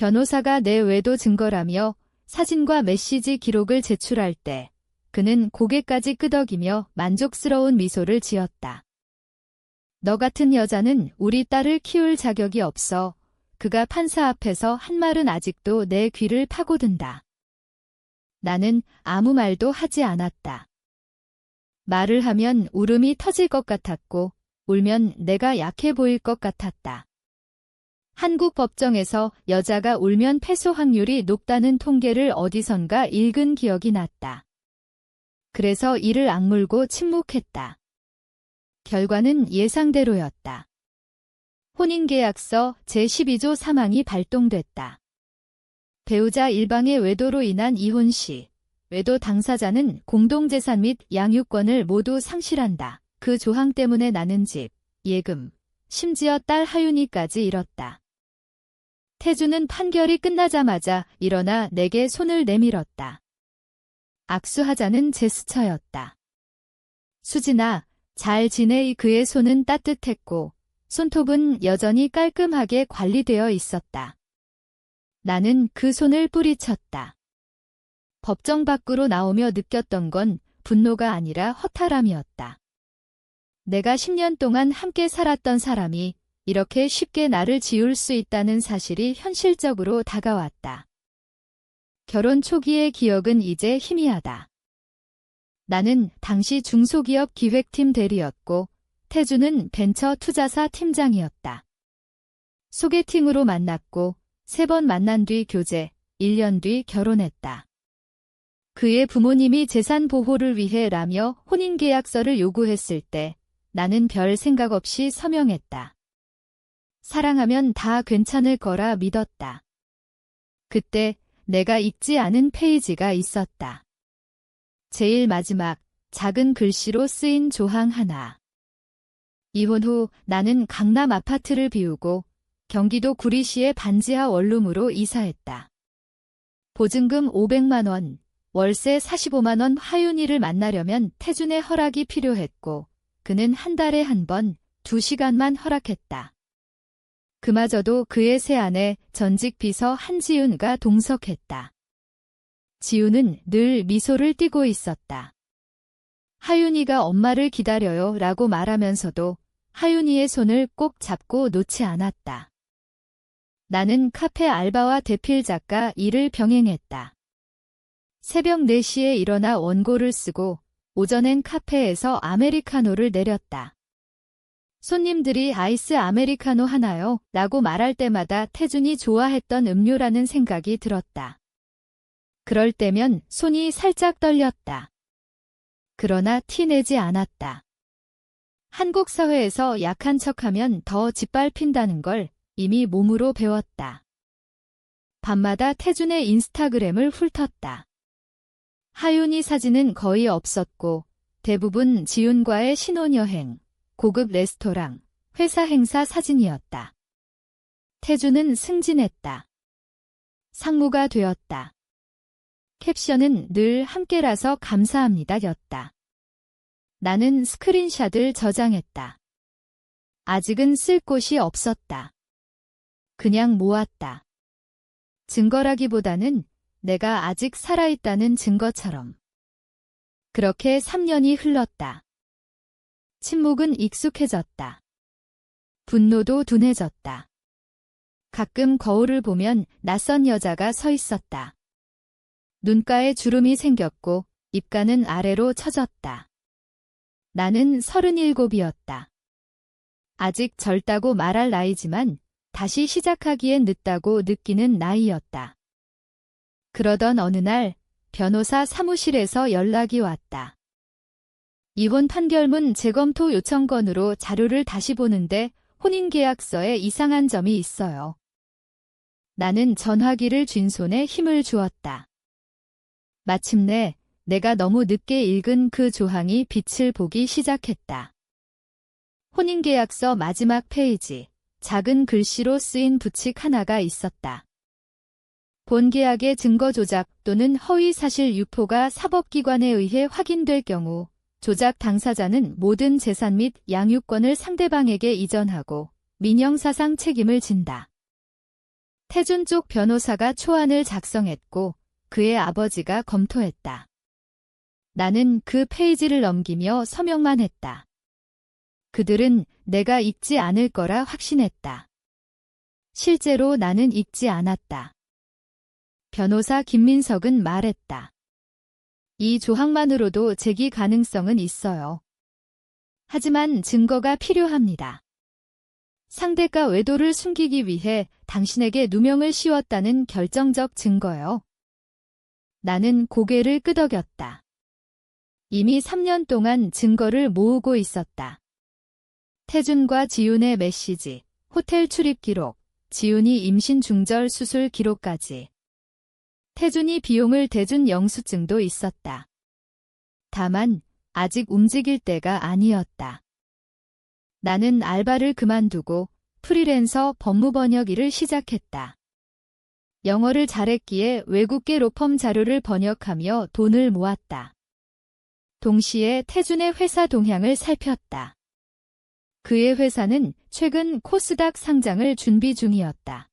변호사가 내 외도 증거라며 사진과 메시지 기록을 제출할 때 그는 고개까지 끄덕이며 만족스러운 미소를 지었다. 너 같은 여자는 우리 딸을 키울 자격이 없어. 그가 판사 앞에서 한 말은 아직도 내 귀를 파고든다. 나는 아무 말도 하지 않았다. 말을 하면 울음이 터질 것 같았고, 울면 내가 약해 보일 것 같았다. 한국 법정에서 여자가 울면 패소 확률이 높다는 통계를 어디선가 읽은 기억이 났다. 그래서 이를 악물고 침묵했다. 결과는 예상대로였다. 혼인계약서 제12조 사망이 발동됐다. 배우자 일방의 외도로 인한 이혼 시 외도 당사자는 공동재산 및 양육권을 모두 상실한다. 그 조항 때문에 나는 집, 예금, 심지어 딸 하윤이까지 잃었다. 태주는 판결이 끝나자마자 일어나 내게 손을 내밀었다. 악수하자는 제스처였다. 수진아, 잘 지내 그의 손은 따뜻했고 손톱은 여전히 깔끔하게 관리되어 있었다. 나는 그 손을 뿌리쳤다. 법정 밖으로 나오며 느꼈던 건 분노가 아니라 허탈함이었다. 내가 10년 동안 함께 살았던 사람이 이렇게 쉽게 나를 지울 수 있다는 사실이 현실적으로 다가왔다. 결혼 초기의 기억은 이제 희미하다. 나는 당시 중소기업 기획팀 대리였고 태주는 벤처 투자사 팀장이었다. 소개팅으로 만났고 세 번 만난 뒤 교제, 1년 뒤 결혼했다. 그의 부모님이 재산 보호를 위해 라며 혼인계약서를 요구했을 때 나는 별 생각 없이 서명했다. 사랑하면 다 괜찮을 거라 믿었다. 그때 내가 읽지 않은 페이지가 있었다. 제일 마지막 작은 글씨로 쓰인 조항 하나. 이혼 후 나는 강남 아파트를 비우고 경기도 구리시의 반지하 원룸으로 이사했다. 보증금 500만 원, 월세 45만 원 하윤이를 만나려면 태준의 허락이 필요했고 그는 한 달에 한 번, 두 시간만 허락했다. 그마저도 그의 새 아내 전직 비서 한지윤과 동석했다. 지윤은 늘 미소를 띠고 있었다. 하윤이가 엄마를 기다려요 라고 말하면서도 하윤이의 손을 꼭 잡고 놓지 않았다. 나는 카페 알바와 대필 작가 일을 병행했다. 새벽 4시에 일어나 원고를 쓰고 오전엔 카페에서 아메리카노를 내렸다. 손님들이 아이스 아메리카노 하나요? 라고 말할 때마다 태준이 좋아했던 음료라는 생각이 들었다. 그럴 때면 손이 살짝 떨렸다. 그러나 티내지 않았다. 한국 사회에서 약한 척하면 더 짓밟힌다는 걸 이미 몸으로 배웠다. 밤마다 태준의 인스타그램을 훑었다. 하윤이 사진은 거의 없었고 대부분 지윤과의 신혼여행, 고급 레스토랑, 회사 행사 사진이었다. 태준은 승진했다. 상무가 되었다. 캡션은 늘 함께라서 감사합니다 였다. 나는 스크린샷을 저장했다. 아직은 쓸 곳이 없었다. 그냥 모았다. 증거라기보다는 내가 아직 살아있다는 증거처럼. 그렇게 3년이 흘렀다. 침묵은 익숙해졌다. 분노도 둔해졌다. 가끔 거울을 보면 낯선 여자가 서 있었다. 눈가에 주름이 생겼고 입가는 아래로 처졌다. 나는 서른일곱이었다. 아직 젊다고 말할 나이지만 다시 시작하기엔 늦다고 느끼는 나이였다. 그러던 어느 날 변호사 사무실에서 연락이 왔다. 이혼 판결문 재검토 요청 건으로 자료를 다시 보는데 혼인계약서에 이상한 점이 있어요. 나는 전화기를 쥔 손에 힘을 주었다. 마침내 내가 너무 늦게 읽은 그 조항이 빛을 보기 시작했다. 혼인계약서 마지막 페이지, 작은 글씨로 쓰인 부칙 하나가 있었다. 본계약의 증거 조작 또는 허위 사실 유포가 사법기관에 의해 확인될 경우 조작 당사자는 모든 재산 및 양육권을 상대방에게 이전하고 민형사상 책임을 진다. 태준 쪽 변호사가 초안을 작성했고 그의 아버지가 검토했다. 나는 그 페이지를 넘기며 서명만 했다. 그들은 내가 읽지 않을 거라 확신했다. 실제로 나는 읽지 않았다. 변호사 김민석은 말했다. 이 조항만으로도 제기 가능성은 있어요. 하지만 증거가 필요합니다. 상대가 외도를 숨기기 위해 당신에게 누명을 씌웠다는 결정적 증거요. 나는 고개를 끄덕였다. 이미 3년 동안 증거를 모으고 있었다. 태준과 지훈의 메시지, 호텔 출입 기록, 지훈이 임신 중절 수술 기록까지. 태준이 비용을 대준 영수증도 있었다. 다만 아직 움직일 때가 아니었다. 나는 알바를 그만두고 프리랜서 법무번역 일을 시작했다. 영어를 잘했기에 외국계 로펌 자료를 번역하며 돈을 모았다. 동시에 태준의 회사 동향을 살폈다. 그의 회사는 최근 코스닥 상장을 준비 중이었다.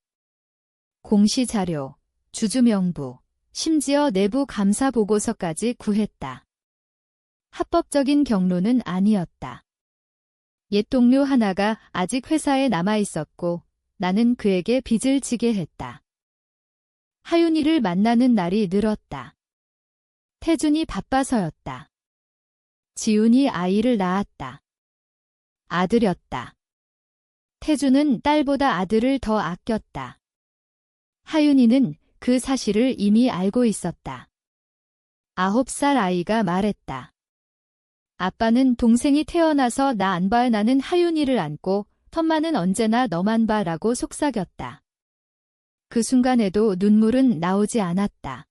공시 자료, 주주 명부, 심지어 내부 감사 보고서까지 구했다. 합법적인 경로는 아니었다. 옛 동료 하나가 아직 회사에 남아 있었고 나는 그에게 빚을 지게 했다. 하윤이를 만나는 날이 늘었다. 태준이 바빠서였다. 지훈이 아이를 낳았다. 아들이었다. 태준은 딸보다 아들을 더 아꼈다. 하윤이는 그 사실을 이미 알고 있었다. 아홉 살 아이가 말했다. 아빠는 동생이 태어나서 나 안 봐 나는 하윤이를 안고 텀마는 언제나 너만 봐라고 속삭였다. 그 순간에도 눈물은 나오지 않았다.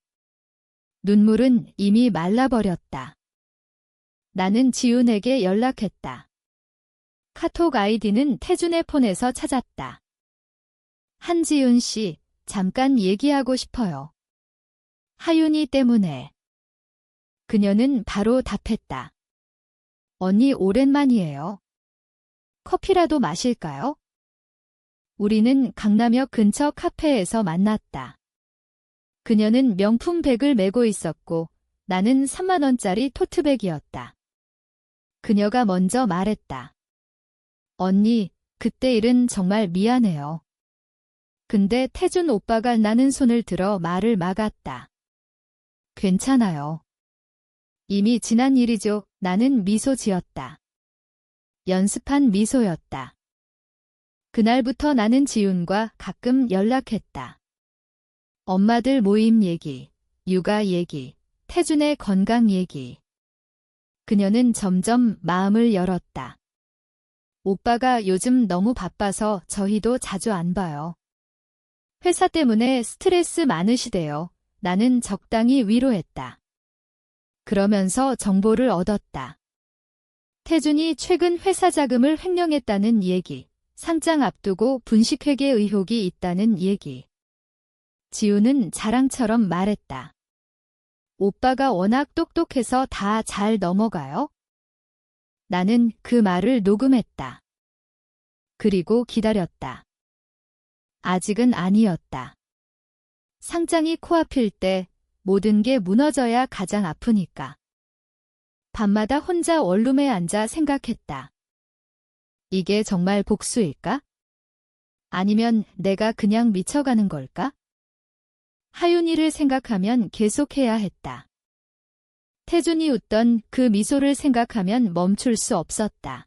눈물은 이미 말라버렸다. 나는 지훈에게 연락했다. 카톡 아이디는 태준의 폰에서 찾았다. 한지훈 씨, 잠깐 얘기하고 싶어요. 하윤이 때문에. 그녀는 바로 답했다. 언니 오랜만이에요. 커피라도 마실까요? 우리는 강남역 근처 카페에서 만났다. 그녀는 명품 백을 메고 있었고 나는 3만원짜리 토트백이었다. 그녀가 먼저 말했다. 언니, 그때 일은 정말 미안해요. 근데 태준 오빠가 나는 손을 들어 말을 막았다. 괜찮아요. 이미 지난 일이죠. 나는 미소 지었다. 연습한 미소였다. 그날부터 나는 지훈과 가끔 연락했다. 엄마들 모임 얘기, 육아 얘기, 태준의 건강 얘기. 그녀는 점점 마음을 열었다. 오빠가 요즘 너무 바빠서 저희도 자주 안 봐요. 회사 때문에 스트레스 많으시대요. 나는 적당히 위로했다. 그러면서 정보를 얻었다. 태준이 최근 회사 자금을 횡령했다는 얘기, 상장 앞두고 분식회계 의혹이 있다는 얘기. 지우는 자랑처럼 말했다. 오빠가 워낙 똑똑해서 다 잘 넘어가요? 나는 그 말을 녹음했다. 그리고 기다렸다. 아직은 아니었다. 상장이 코앞일 때 모든 게 무너져야 가장 아프니까. 밤마다 혼자 원룸에 앉아 생각했다. 이게 정말 복수일까? 아니면 내가 그냥 미쳐가는 걸까? 하윤이를 생각하면 계속해야 했다. 태준이 웃던 그 미소를 생각하면 멈출 수 없었다.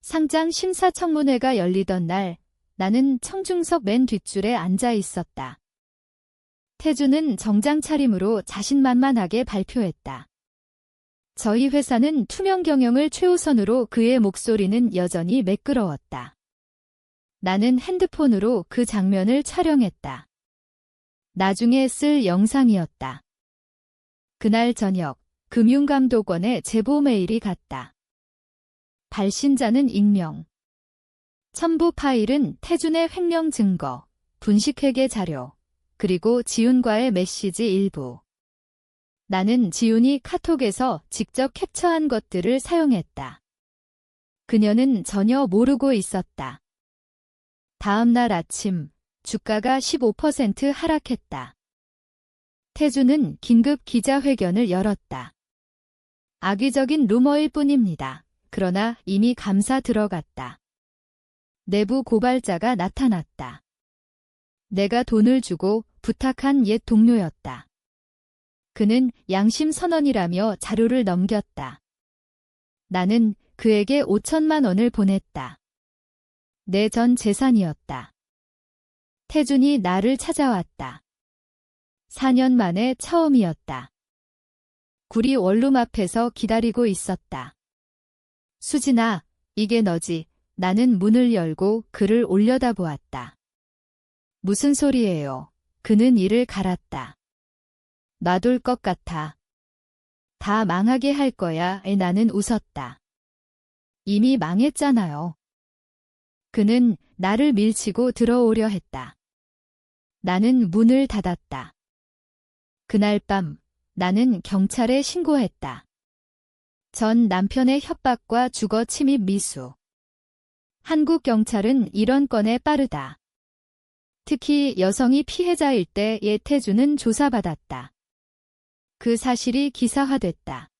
상장 심사청문회가 열리던 날 나는 청중석 맨 뒷줄에 앉아 있었다. 태주는 정장 차림으로 자신만만하게 발표했다. 저희 회사는 투명 경영을 최우선으로 그의 목소리는 여전히 매끄러웠다. 나는 핸드폰으로 그 장면을 촬영했다. 나중에 쓸 영상이었다. 그날 저녁 금융감독원에 제보 메일이 갔다. 발신자는 익명. 첨부 파일은 태준의 횡령 증거, 분식회계 자료, 그리고 지훈과의 메시지 일부. 나는 지훈이 카톡에서 직접 캡처한 것들을 사용했다. 그녀는 전혀 모르고 있었다. 다음 날 아침 주가가 15% 하락했다. 태주는 긴급 기자회견을 열었다. 악의적인 루머일 뿐입니다. 그러나 이미 감사 들어갔다. 내부 고발자가 나타났다. 내가 돈을 주고 부탁한 옛 동료였다. 그는 양심 선언이라며 자료를 넘겼다. 나는 그에게 5천만 원을 보냈다. 내 전 재산이었다. 태준이 나를 찾아왔다. 4년 만에 처음이었다. 구리 원룸 앞에서 기다리고 있었다. 수진아, 이게 너지. 나는 문을 열고 그를 올려다보았다. 무슨 소리예요? 그는 이를 갈았다. 놔둘 것 같아. 다 망하게 할 거야. 에 나는 웃었다. 이미 망했잖아요. 그는 나를 밀치고 들어오려 했다. 나는 문을 닫았다. 그날 밤 나는 경찰에 신고했다. 전 남편의 협박과 주거 침입 미수. 한국 경찰은 이런 건에 빠르다. 특히 여성이 피해자일 때 예태주는 조사받았다. 그 사실이 기사화됐다.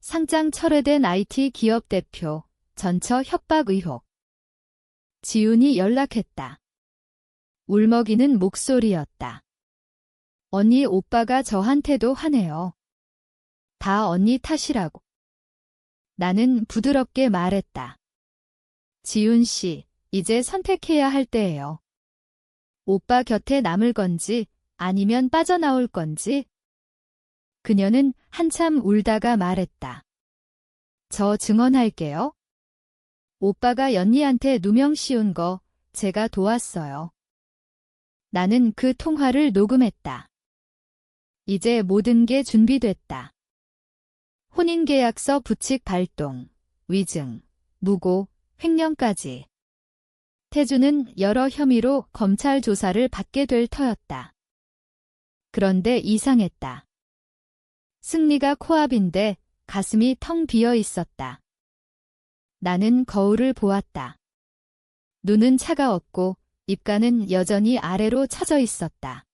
상장 철회된 IT 기업 대표, 전처 협박 의혹. 지훈이 연락했다. 울먹이는 목소리였다. 언니 오빠가 저한테도 화내요. 다 언니 탓이라고. 나는 부드럽게 말했다. 지훈 씨, 이제 선택해야 할 때예요. 오빠 곁에 남을 건지 아니면 빠져나올 건지. 그녀는 한참 울다가 말했다. 저 증언할게요. 오빠가 연니한테 누명 씌운 거 제가 도왔어요. 나는 그 통화를 녹음했다. 이제 모든 게 준비됐다. 혼인계약서 부칙 발동, 위증, 무고, 횡령까지. 태주는 여러 혐의로 검찰 조사를 받게 될 터였다. 그런데 이상했다. 승리가 코앞인데 가슴이 텅 비어 있었다. 나는 거울을 보았다. 눈은 차가웠고 입가는 여전히 아래로 처져 있었다.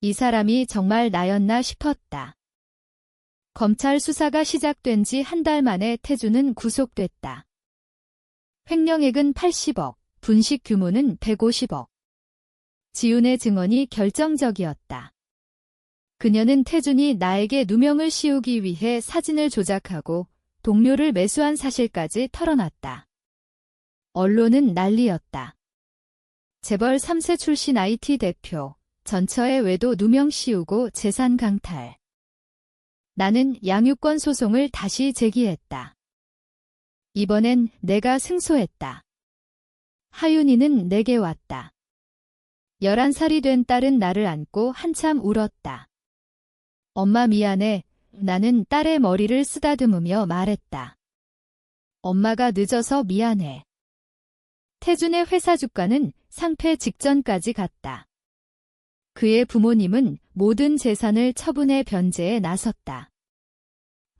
이 사람이 정말 나였나 싶었다. 검찰 수사가 시작된 지 한 달 만에 태주는 구속됐다. 횡령액은 80억, 분식 규모는 150억. 지훈의 증언이 결정적이었다. 그녀는 태준이 나에게 누명을 씌우기 위해 사진을 조작하고 동료를 매수한 사실까지 털어놨다. 언론은 난리였다. 재벌 3세 출신 IT 대표, 전처의 외도 누명 씌우고 재산 강탈. 나는 양육권 소송을 다시 제기했다. 이번엔 내가 승소했다. 하윤이는 내게 왔다. 11살이 된 딸은 나를 안고 한참 울었다. 엄마 미안해. 나는 딸의 머리를 쓰다듬으며 말했다. 엄마가 늦어서 미안해. 태준의 회사 주가는 상패 직전까지 갔다. 그의 부모님은 모든 재산을 처분해 변제에 나섰다.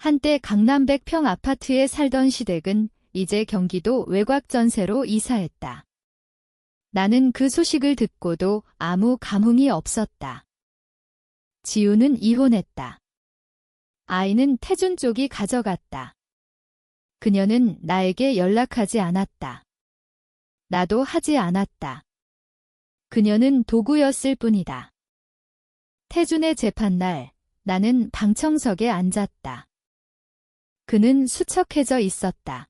한때 강남 100평 아파트에 살던 시댁은 이제 경기도 외곽 전세로 이사했다. 나는 그 소식을 듣고도 아무 감흥이 없었다. 지우는 이혼했다. 아이는 태준 쪽이 가져갔다. 그녀는 나에게 연락하지 않았다. 나도 하지 않았다. 그녀는 도구였을 뿐이다. 태준의 재판날 나는 방청석에 앉았다. 그는 수척해져 있었다.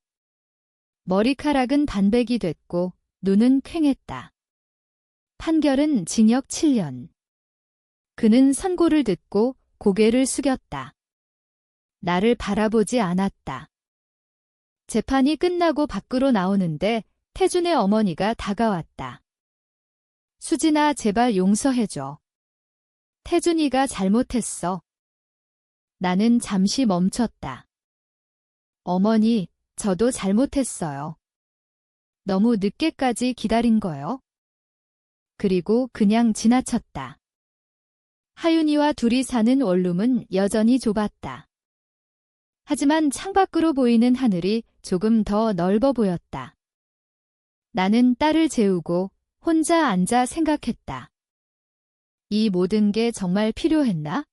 머리카락은 반백이 됐고 눈은 퀭했다. 판결은 징역 7년. 그는 선고를 듣고 고개를 숙였다. 나를 바라보지 않았다. 재판이 끝나고 밖으로 나오는데 태준의 어머니가 다가왔다. 수진아 제발 용서해줘. 태준이가 잘못했어. 나는 잠시 멈췄다. 어머니, 저도 잘못했어요. 너무 늦게까지 기다린 거요. 그리고 그냥 지나쳤다. 하윤이와 둘이 사는 원룸은 여전히 좁았다. 하지만 창밖으로 보이는 하늘이 조금 더 넓어 보였다. 나는 딸을 재우고 혼자 앉아 생각했다. 이 모든 게 정말 필요했나?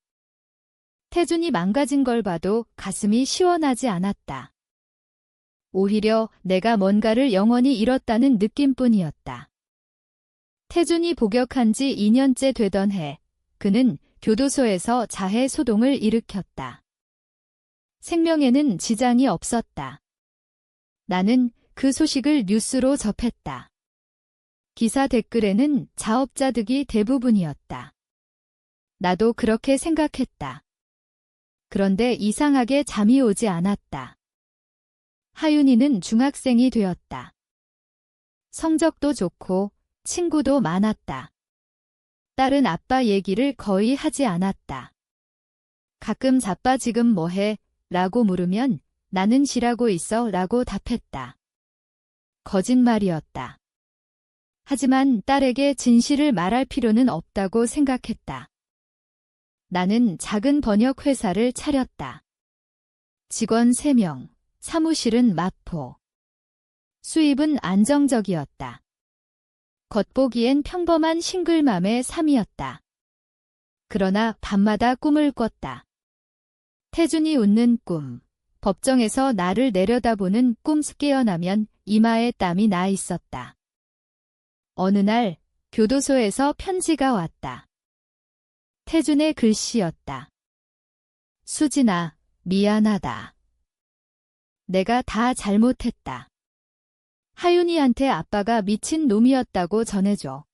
태준이 망가진 걸 봐도 가슴이 시원하지 않았다. 오히려 내가 뭔가를 영원히 잃었다는 느낌뿐이었다. 태준이 복역한 지 2년째 되던 해, 그는 교도소에서 자해 소동을 일으켰다. 생명에는 지장이 없었다. 나는 그 소식을 뉴스로 접했다. 기사 댓글에는 자업자득이 대부분이었다. 나도 그렇게 생각했다. 그런데 이상하게 잠이 오지 않았다. 하윤이는 중학생이 되었다. 성적도 좋고 친구도 많았다. 딸은 아빠 얘기를 거의 하지 않았다. 가끔 자빠 지금 뭐해? 라고 물으면 나는 쉬라고 있어 라고 답했다. 거짓말이었다. 하지만 딸에게 진실을 말할 필요는 없다고 생각했다. 나는 작은 번역 회사를 차렸다. 직원 3명, 사무실은 마포. 수입은 안정적이었다. 겉보기엔 평범한 싱글맘의 삶이었다. 그러나 밤마다 꿈을 꿨다. 태준이 웃는 꿈. 법정에서 나를 내려다보는 꿈 깨어나면 이마에 땀이 나 있었다. 어느 날 교도소에서 편지가 왔다. 태준의 글씨였다. 수진아, 미안하다. 내가 다 잘못했다. 하윤이한테 아빠가 미친 놈이었다고 전해줘.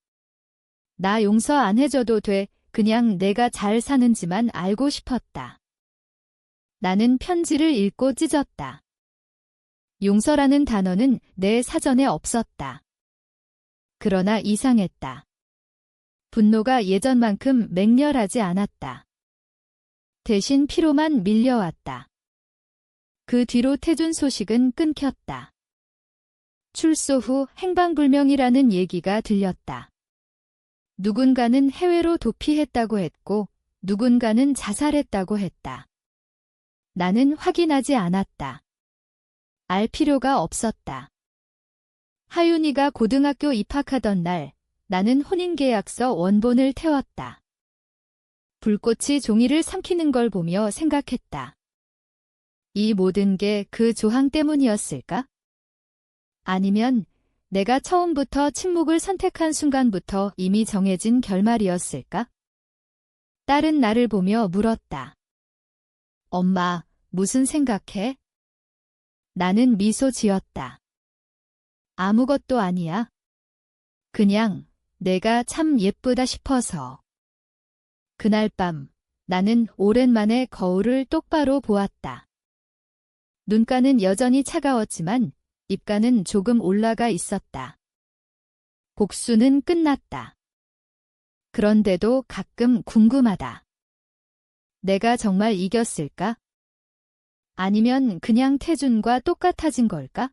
나 용서 안 해줘도 돼. 그냥 내가 잘 사는지만 알고 싶었다. 나는 편지를 읽고 찢었다. 용서라는 단어는 내 사전에 없었다. 그러나 이상했다. 분노가 예전만큼 맹렬하지 않았다. 대신 피로만 밀려왔다. 그 뒤로 태준 소식은 끊겼다. 출소 후 행방불명이라는 얘기가 들렸다. 누군가는 해외로 도피했다고 했고, 누군가는 자살했다고 했다. 나는 확인하지 않았다. 알 필요가 없었다. 하윤이가 고등학교 입학하던 날, 나는 혼인계약서 원본을 태웠다. 불꽃이 종이를 삼키는 걸 보며 생각했다. 이 모든 게 그 조항 때문이었을까? 아니면 내가 처음부터 침묵을 선택한 순간부터 이미 정해진 결말이었을까? 딸은 나를 보며 물었다. 엄마, 무슨 생각해? 나는 미소 지었다. 아무것도 아니야. 그냥 내가 참 예쁘다 싶어서. 그날 밤 나는 오랜만에 거울을 똑바로 보았다. 눈가는 여전히 차가웠지만 입가는 조금 올라가 있었다. 복수는 끝났다. 그런데도 가끔 궁금하다. 내가 정말 이겼을까? 아니면 그냥 태준과 똑같아진 걸까?